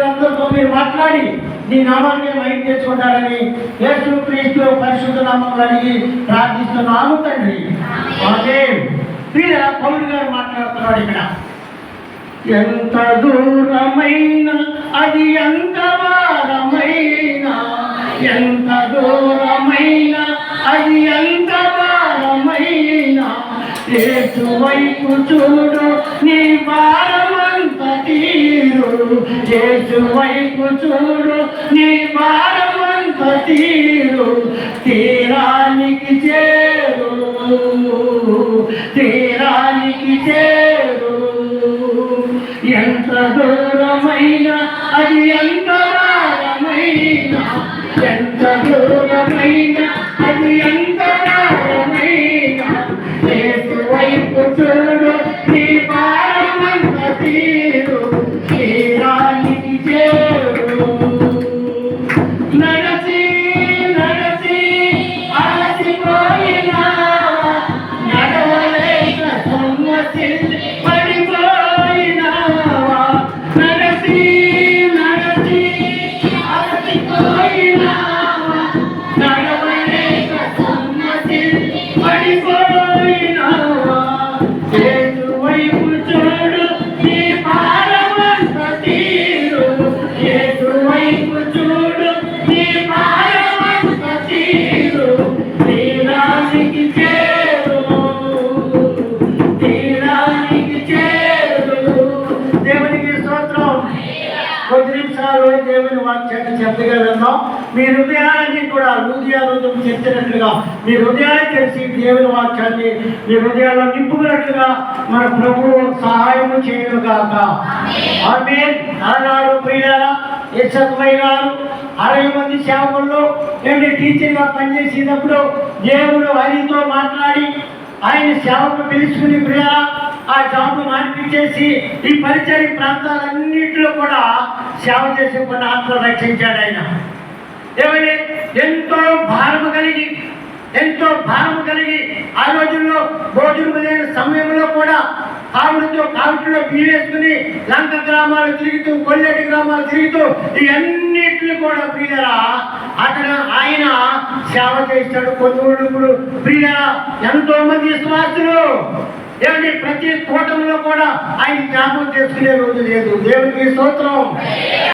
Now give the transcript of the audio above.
అందరితో మీరు మాట్లాడి నీ నామాన్ని మైండ్ తెచ్చుకుంటారని యేసు క్రీస్తు పరిశుద్ధ నామం అడిగి ప్రార్థిస్తున్నాను తండ్రి. అదే ప్రియ పౌరుడు గారు మాట్లాడుతున్నాడు ఇక్కడ. ఎంత దూరమైన అది ఎంత వారమైన ఎంత దూరం ఏసు వైపు చూడు నీ భారమంత తీరు. ఏసు వైపు చూడు నీ భారమంత తీరు. తీరానికి చేరు తీరానికి చేరు. ఎంత దూరమైన అది ఎంత Lord. కొద్ది దేవుని వాక్యాన్ని చెత్తగా విన్నాం. మీ హృదయాన్ని కూడా హృదయ హృదయం చెప్తున్నట్లుగా మీ హృదయాన్ని తెలిసి దేవుని వాక్యాన్ని మీ హృదయాల్లో నింపుకున్నట్లుగా మన ప్రభువు సహాయము చేయను కాక ఆమె అలనాడు ప్రియారా యశత్మయ్య గారు అరవై మంది సేవకుల్లో నేను టీచర్గా పనిచేసేటప్పుడు దేవుడు హరితో మాట్లాడి ఆయన సేవకు పిలుచుకుని ప్రియారా ఆ జాబ్ను మార్పించేసి ఈ పరిచయ ప్రాంతాలన్నింటిలో కూడా సేవ చేసి కొన్ని ఆత్మలు రక్షించాడు ఆయన. ఏమండి? ఎంతో భారము కలిగి ఎంతో భారము కలిగి ఆ రోజుల్లో భోజనం లేని సమయంలో కూడా ఆవిడతో కావిటిలో బీరేసుకుని లంక గ్రామాలు తిరుగుతూ కొల్లేటి గ్రామాలు తిరుగుతూ ఇవన్నిటిని కూడా ప్రియులరా అక్కడ ఆయన సేవ చేస్తాడు. కొన్ని ఇప్పుడు ప్రియులరా ఎంతో మంది విశ్వాసులు ఏమండి ప్రతి తోటంలో కూడా ఆయన జ్ఞాపకం చేసుకునే రోజు లేదు. దేవునికి స్తోత్రం.